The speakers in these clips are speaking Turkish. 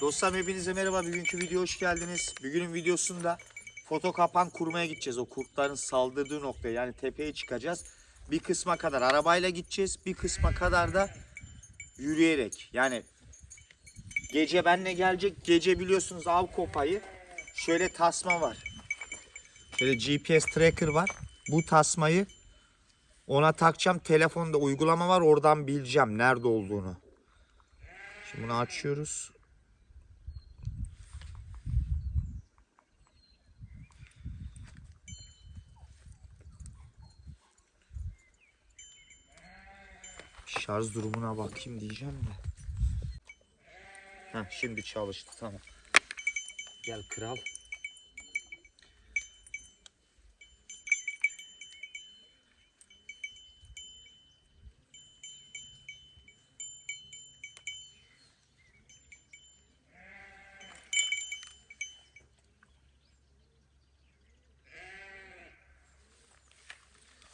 Dostlar hepinize merhaba. Bugünkü video hoş geldiniz. Bugünün videosunda foto kapan kurmaya gideceğiz. O kurtların saldırdığı noktaya yani tepeye çıkacağız. Bir kısma kadar arabayla gideceğiz. Bir kısma kadar da yürüyerek. Yani gece benle gelecek. Gece biliyorsunuz av kopayı. Şöyle tasma var. Şöyle GPS tracker var. Bu tasmayı ona takacağım. Telefonda uygulama var. Oradan bileceğim nerede olduğunu. Şimdi bunu açıyoruz. Şarj durumuna bakayım diyeceğim de. Heh, şimdi çalıştı tamam. Gel kral.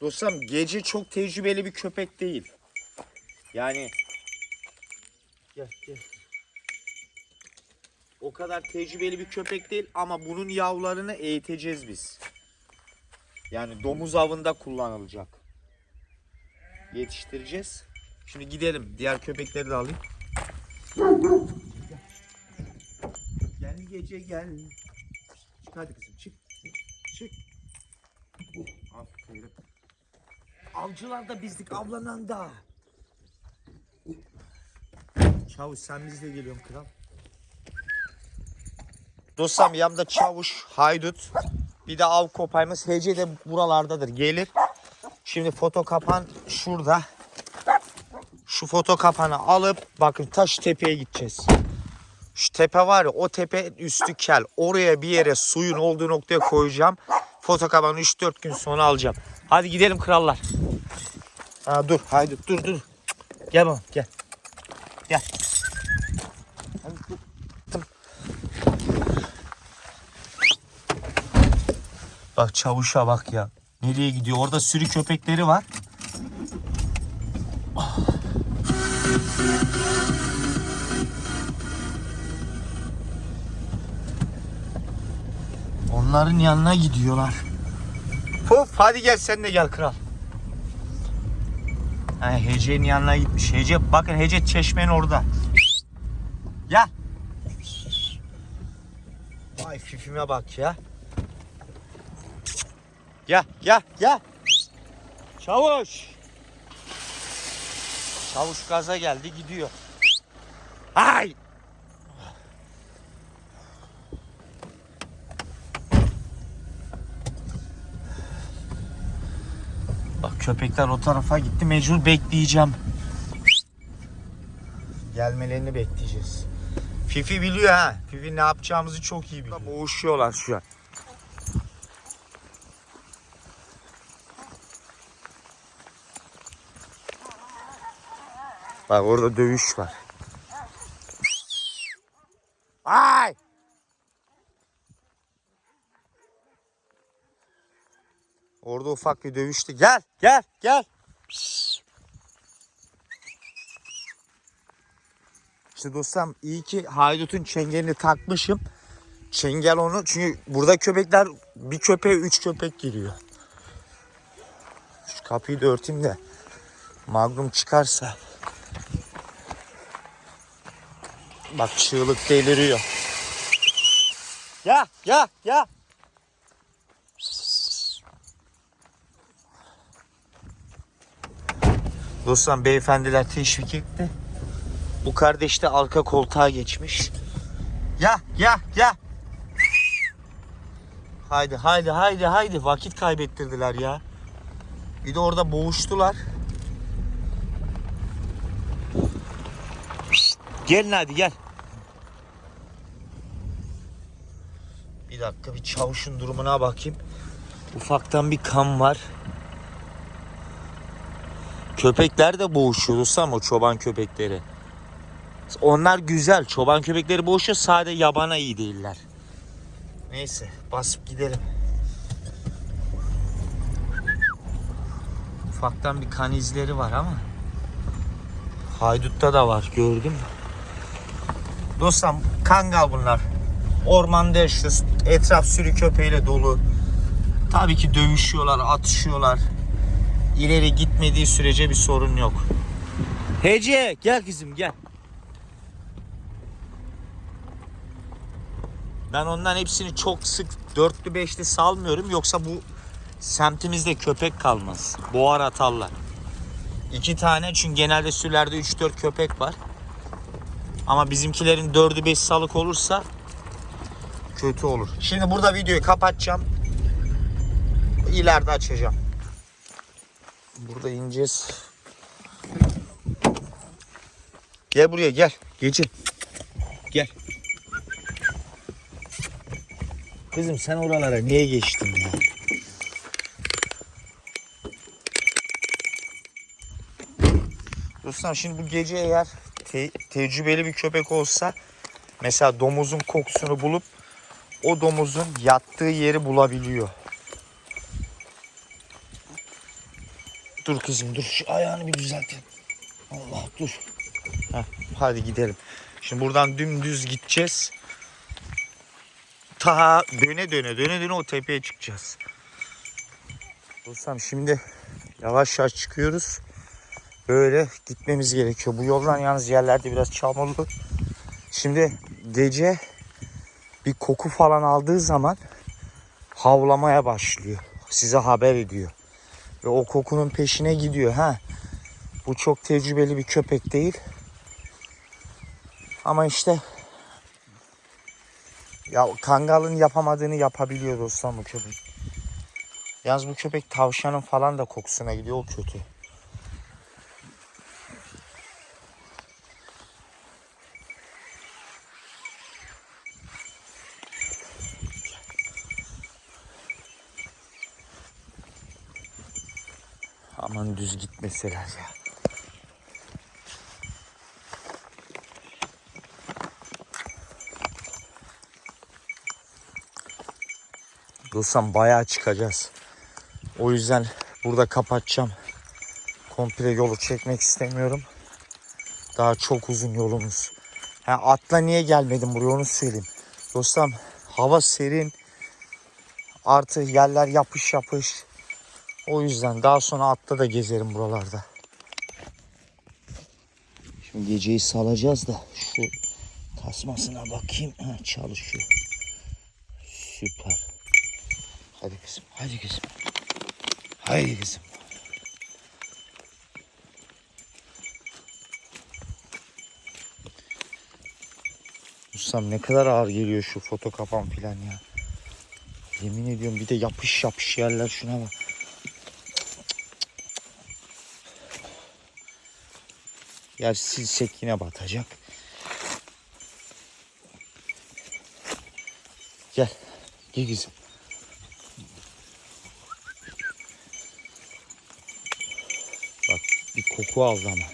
Dostum gece çok tecrübeli bir köpek değil. Yani gel gel. O kadar tecrübeli bir köpek değil ama bunun yavrularını eğiteceğiz biz. Yani domuz avında kullanılacak. Yetiştireceğiz. Şimdi gidelim. Diğer köpekleri de alayım. Gel gece gel. Çık hadi kızım çık. Çık. Aferin. Avcılar da bizdik avlanan da. Çavuş sen bizle geliyorsun kral. Dostum yanımda çavuş, haydut. Bir de av kopayımız Hece de buralardadır gelir. Şimdi foto kapan şurada. Şu foto kapanı alıp bakın taş tepeye gideceğiz. Şu tepe var ya o tepe üstü kel. Oraya bir yere suyun olduğu noktaya koyacağım. Foto kapanı 3-4 gün sonra alacağım. Hadi gidelim krallar. Ha, dur haydut dur dur. Gel bana gel. Gel. Hadi dur. Tım. Bak çavuşa bak ya. Nereye gidiyor? Orada sürü köpekleri var. Onların yanına gidiyorlar. Puf hadi gel sen de gel kral. Ha, Hece'nin yanına gitmiş. Hece bakın Hece çeşmenin orada. Gel. Vay fifime bak ya. Gel gel gel. Çavuş. Çavuş gaza geldi gidiyor. Ay. Bak köpekler o tarafa gitti. Mecbur bekleyeceğim. Gelmelerini bekleyeceğiz. Fifi biliyor ha. Fifi ne yapacağımızı çok iyi biliyor. Boğuşuyorlar şu an. Bak orada dövüş var. Ay! Orada ufak bir dövüştü. Gel, gel, gel. İşte dostum iyi ki haydutun çengelini takmışım. Çengel onu çünkü burada köpekler bir köpeğe üç köpek giriyor. Şu kapıyı da örteyim de magnum çıkarsa. Bak çığlık deliriyor. Ya ya ya. Dostum beyefendiler teşvik etti. Bu kardeş de arka koltuğa geçmiş. Ya ya ya. Haydi haydi haydi haydi vakit kaybettirdiler ya. Bir de orada boğuştular. Gelin hadi gel. Dakika bir çavuşun durumuna bakayım. Ufaktan bir kan var. Köpekler de boğuşuyor o çoban köpekleri. Onlar güzel. Çoban köpekleri boğuşuyor. Sadece yabana iyi değiller. Neyse basıp gidelim. Ufaktan bir kan izleri var ama. Haydut'ta da var gördün mü? Dostum kangal bunlar. Ormanda yaşıyoruz. Etraf sürü köpeğiyle dolu. Tabii ki dövüşüyorlar, atışıyorlar. İleri gitmediği sürece bir sorun yok. Hece gel kızım gel. Ben ondan hepsini çok sık dörtlü beşli salmıyorum. Yoksa bu semtimizde köpek kalmaz. Boğar atarlar. İki tane çünkü genelde sürülerde 3-4 köpek var. Ama bizimkilerin 4'ü 5 salık olursa kötü olur. Şimdi burada videoyu kapatacağım. İleride açacağım. Burada ineceğiz. Gel buraya gel. Gece. Gel. Kızım sen oralara niye geçtin ya? Dostum şimdi bu gece eğer te- tecrübeli bir köpek olsa mesela domuzun kokusunu bulup o domuzun yattığı yeri bulabiliyor. Dur kızım dur şu ayağını bir düzeltelim. Allah dur. Heh, hadi gidelim. Şimdi buradan dümdüz gideceğiz. Ta döne döne döne döne o tepeye çıkacağız. Dostum şimdi yavaş yavaş çıkıyoruz. Böyle gitmemiz gerekiyor. Bu yoldan yalnız yerlerde biraz çamurlu. Şimdi gece bir koku falan aldığı zaman havlamaya başlıyor. Size haber ediyor. Ve o kokunun peşine gidiyor. Ha. Bu çok tecrübeli bir köpek değil. Ama işte ya kangalın yapamadığını yapabiliyor dostlar bu köpek. Yalnız bu köpek tavşanın falan da kokusuna gidiyor. O kötü. Gitmeseler ya. Dostum bayağı çıkacağız. O yüzden burada kapatacağım. Komple yolu çekmek istemiyorum. Daha çok uzun yolumuz. Ha, atla niye gelmedim buraya onu söyleyeyim. Dostum hava serin. Artı yerler yapış yapış. O yüzden daha sonra atla da gezerim buralarda. Şimdi geceyi salacağız da şu tasmasına bakayım. Ha, çalışıyor. Süper. Hadi kızım, hadi kızım. Haydi kızım. Ustam ne kadar ağır geliyor şu foto kapan filan ya. Yemin ediyorum bir de yapış yapış yerler şuna bak. Yer silsek yine batacak. Gel. Gel kızım. Bak bir koku aldı ama.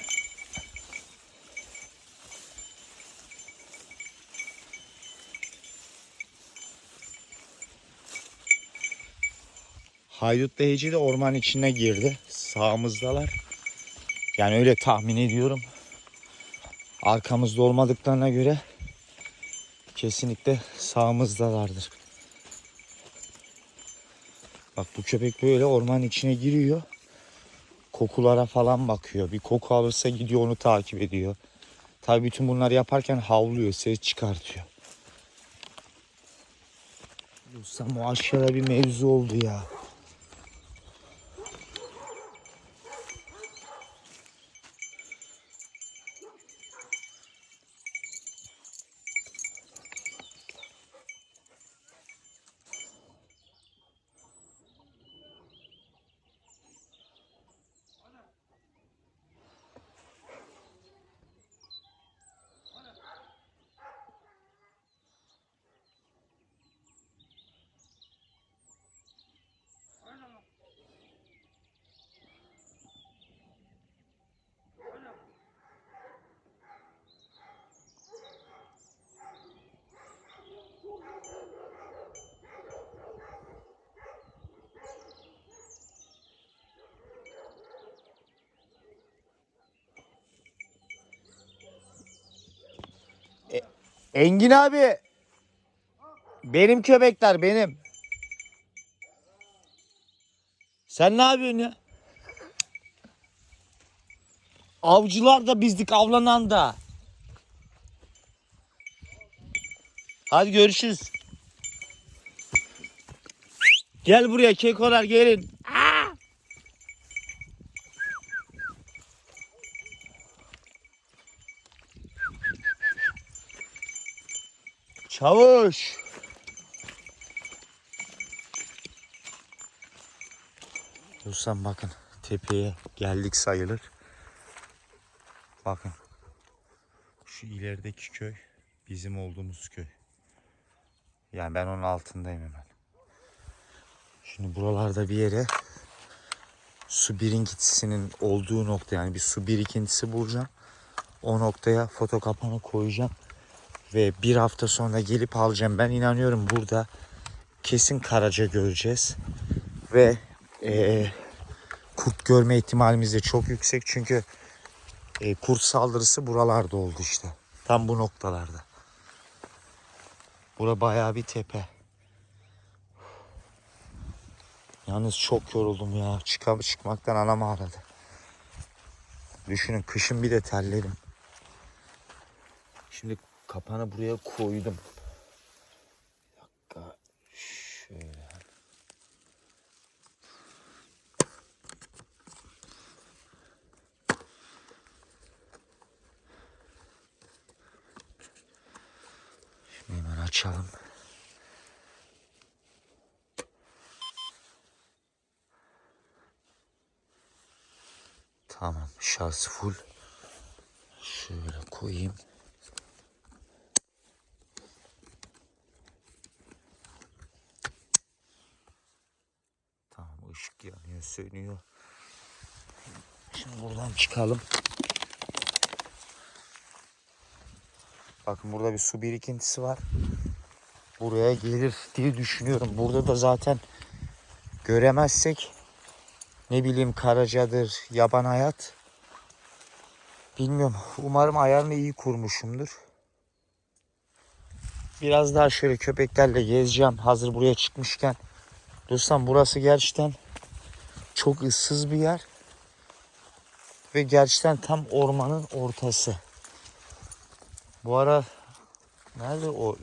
Haydut'la Heci de orman içine girdi. Sağımızdalar. Yani öyle tahmin ediyorum. Arkamızda olmadıklarına göre kesinlikle sağımızdalardır. Bak bu köpek böyle orman içine giriyor. Kokulara falan bakıyor. Bir koku alırsa gidiyor onu takip ediyor. Tabii bütün bunları yaparken havlıyor, ses çıkartıyor. Dostum o aşağıda bir mevzu oldu ya. Engin abi. Benim köpekler benim. Sen ne yapıyorsun ya? Avcılar da bizdik avlanan da. Hadi görüşürüz. Gel buraya kekolar gelin. Çavuş. Dostlar bakın tepeye geldik sayılır. Bakın. Şu ilerideki köy bizim olduğumuz köy. Yani ben onun altındayım hemen. Şimdi buralarda bir yere su birikintisinin olduğu nokta yani bir su birikintisi bulacağım. O noktaya foto kapanı koyacağım. Ve bir hafta sonra gelip alacağım. Ben inanıyorum burada kesin karaca göreceğiz. Ve eee, kurt görme ihtimalimiz de çok yüksek. Çünkü e, kurt saldırısı buralarda oldu işte. Tam bu noktalarda. Bura bayağı bir tepe. Yalnız çok yoruldum ya. Çıkam çıkmaktan anam ağrıdı. Düşünün kışın bir de terledim. Şimdi kapanı buraya koydum. Bir dakika. Şöyle. Şimdi hemen açalım. Tamam şarj full. Şöyle koyayım. Sönüyor. Şimdi buradan çıkalım. Bakın burada bir su birikintisi var. Buraya gelir diye düşünüyorum. Burada da zaten göremezsek ne bileyim karacadır, yaban hayat. Bilmiyorum. Umarım ayarını iyi kurmuşumdur. Biraz daha şöyle köpeklerle gezeceğim. Hazır buraya çıkmışken. Dostum burası gerçekten çok ıssız bir yer. Ve gerçekten tam ormanın ortası. Bu ara nerede o?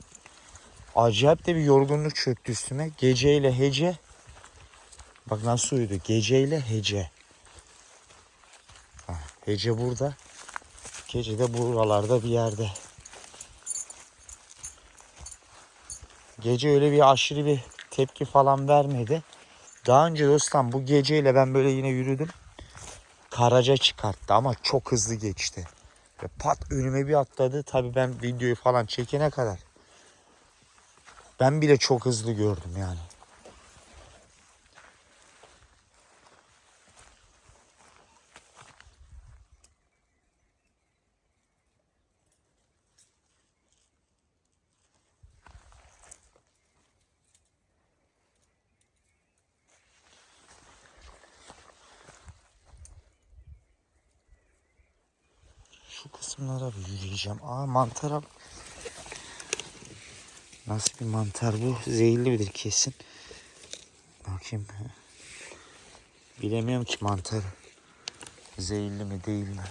Acayip de bir yorgunluk çöktü üstüme. Geceyle hece. Bak nasıl uyudu. Geceyle hece. Ha, hece burada. Gece de buralarda bir yerde. Gece öyle bir aşırı bir tepki falan vermedi. Daha önce dostum bu geceyle ben böyle yine yürüdüm. Karaca çıkarttı ama çok hızlı geçti. Ve pat önüme bir atladı. Tabii ben videoyu falan çekene kadar. Ben bile çok hızlı gördüm yani. Şu kısımlara bir yürüyeceğim. Aa mantara Nasıl bir mantar bu? Zehirli midir kesin. Bakayım. Bilemiyorum ki mantar. Zehirli mi değil mi?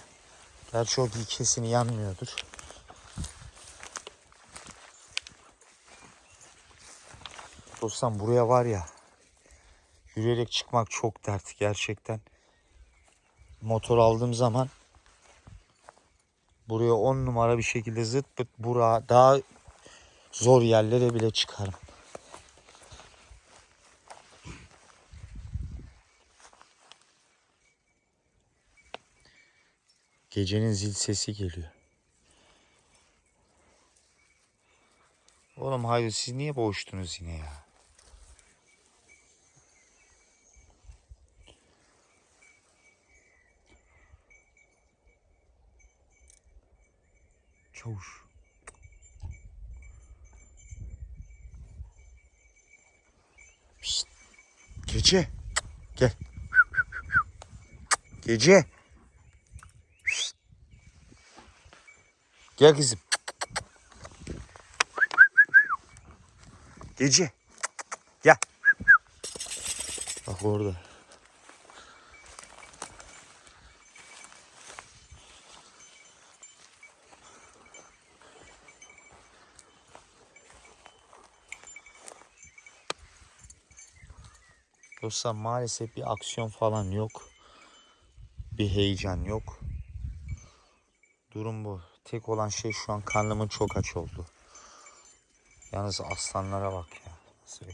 Gerçi o kesin yanmıyordur. Dostum buraya var ya yürüyerek çıkmak çok dert gerçekten. Motor aldığım zaman buraya on numara bir şekilde zıt pıt bura daha zor yerlere bile çıkarım. Gecenin zil sesi geliyor. Oğlum hayır siz niye boğuştunuz yine ya? Çavuş. Pişt. Gece. Gel. Gece. Pişt. Gel kızım. Gece. Gel. Bak orada. Dostlar maalesef bir aksiyon falan yok. Bir heyecan yok. Durum bu. Tek olan şey şu an karnımın çok aç oldu. Yalnız aslanlara bak ya. Nasıl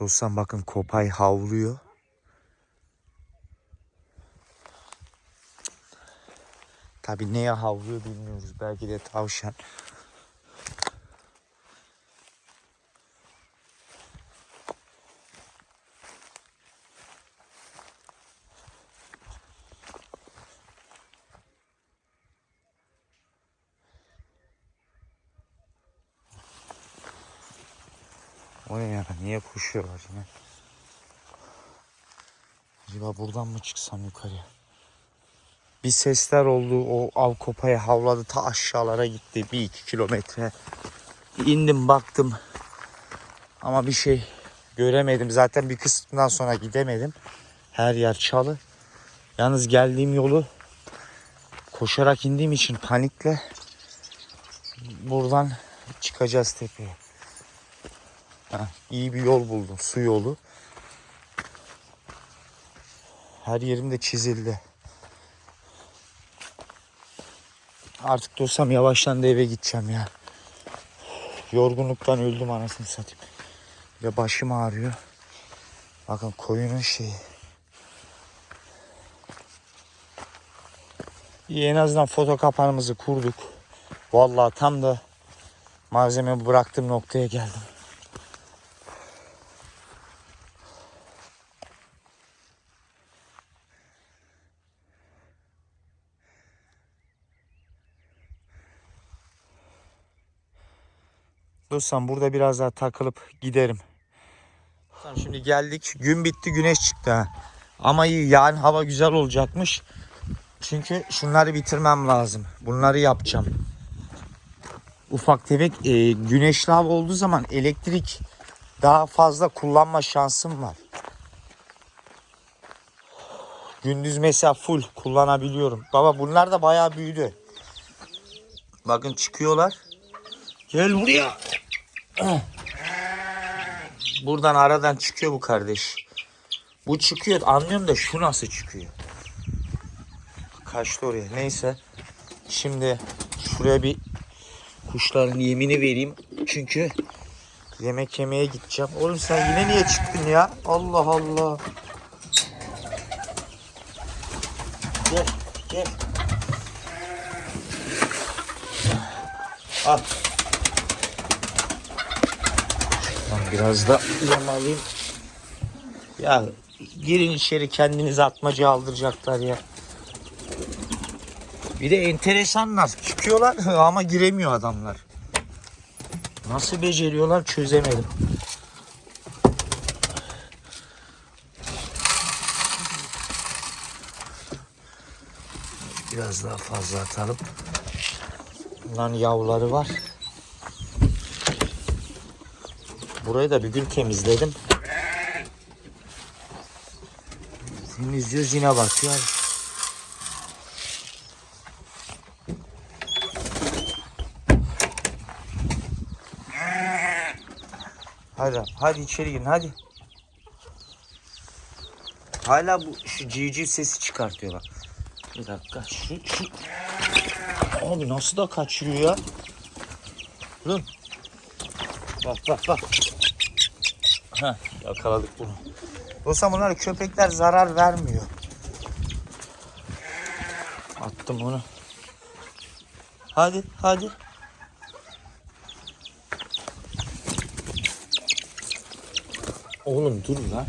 Dostlar bakın Kopay havlıyor. Tabi neye havlıyor bilmiyoruz. Belki de tavşan. O ne ya? Niye koşuyorlar yine? Acaba buradan mı çıksam yukarıya? Bir sesler oldu. O av kopaya havladı. Ta aşağılara gitti. Bir iki kilometre. İndim baktım. Ama bir şey göremedim. Zaten bir kısmından sonra gidemedim. Her yer çalı. Yalnız geldiğim yolu koşarak indiğim için panikle buradan çıkacağız tepeye. Ha, iyi bir yol buldum. Su yolu. Her yerim de çizildi. Artık dostum yavaştan da eve gideceğim ya. Yorgunluktan öldüm anasını satayım. Ve başım ağrıyor. Bakın koyunun şeyi. İyi en azından foto kapanımızı kurduk. Vallahi tam da malzeme bıraktığım noktaya geldim. Dostum burada biraz daha takılıp giderim. Şimdi geldik. Gün bitti güneş çıktı. Ama iyi yarın hava güzel olacakmış. Çünkü şunları bitirmem lazım. Bunları yapacağım. Ufak tefek e, güneşli hava olduğu zaman elektrik daha fazla kullanma şansım var. Gündüz mesela full kullanabiliyorum. Baba bunlar da bayağı büyüdü. Bakın çıkıyorlar. Gel buraya. Buradan aradan çıkıyor bu kardeş. Bu çıkıyor anlıyorum da şu nasıl çıkıyor? Kaçtı oraya. Neyse. Şimdi şuraya bir kuşların yemini vereyim. Çünkü yemek yemeye gideceğim. Oğlum sen yine niye çıktın ya? Allah Allah. Gel gel. Al. Lan biraz da yem alayım. Ya girin içeri kendinizi atmaca aldıracaklar ya. Bir de enteresanlar. Çıkıyorlar ama giremiyor adamlar. Nasıl beceriyorlar çözemedim. Biraz daha fazla atalım. Bunların yavruları var. Burayı da bir gün temizledim. Temizliyoruz yine bakıyor. Hadi hadi içeri girin hadi. Hala bu şu civciv sesi çıkartıyor bak. Bir dakika şu şu. Abi nasıl da kaçırıyor ya. Dur. Bak bak bak. Heh, yakaladık bunu. Dostum bunlar köpekler zarar vermiyor. Attım onu. Hadi hadi. Oğlum dur lan.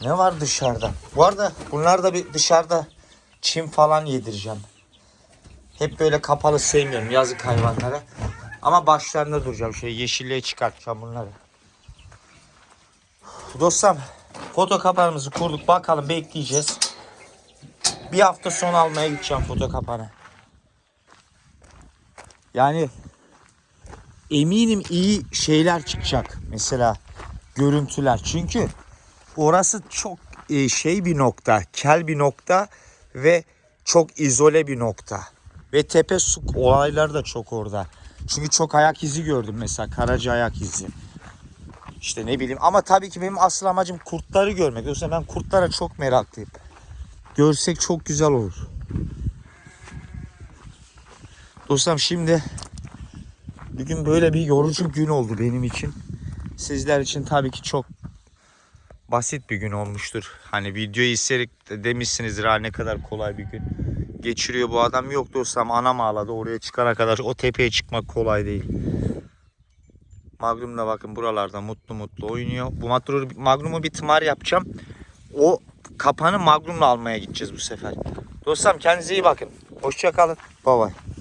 Ne var dışarıda? Bu arada bunlar da bir dışarıda çim falan yedireceğim. Hep böyle kapalı sevmiyorum yazık hayvanlara. Ama başlarında duracağım. Şey yeşilliğe çıkartacağım bunları. Dostum foto kapanımızı kurduk. Bakalım bekleyeceğiz. Bir hafta sonra almaya gideceğim foto kapanı. Yani eminim iyi şeyler çıkacak. Mesela görüntüler. Çünkü orası çok e, şey bir nokta, kel bir nokta ve çok izole bir nokta. Ve tepe su olayları da çok orada. Çünkü çok ayak izi gördüm mesela karaca ayak izi. İşte ne bileyim ama tabii ki benim asıl amacım kurtları görmek. Yoksa ben kurtlara çok meraklıyım. Görsek çok güzel olur. Dostum şimdi bugün böyle bir yorucu gün oldu benim için. Sizler için tabii ki çok basit bir gün olmuştur. Hani videoyu izleyerek de demişsinizdir ha ne kadar kolay bir gün geçiriyor bu adam. Yok dostum anam ağladı oraya çıkana kadar o tepeye çıkmak kolay değil. Magnum da bakın buralarda mutlu mutlu oynuyor. Bu Magnum'u Magnum'u bir tımar yapacağım. O kapanı Magnum'la almaya gideceğiz bu sefer. Dostum kendinize iyi bakın. Hoşça kalın. Bye bye.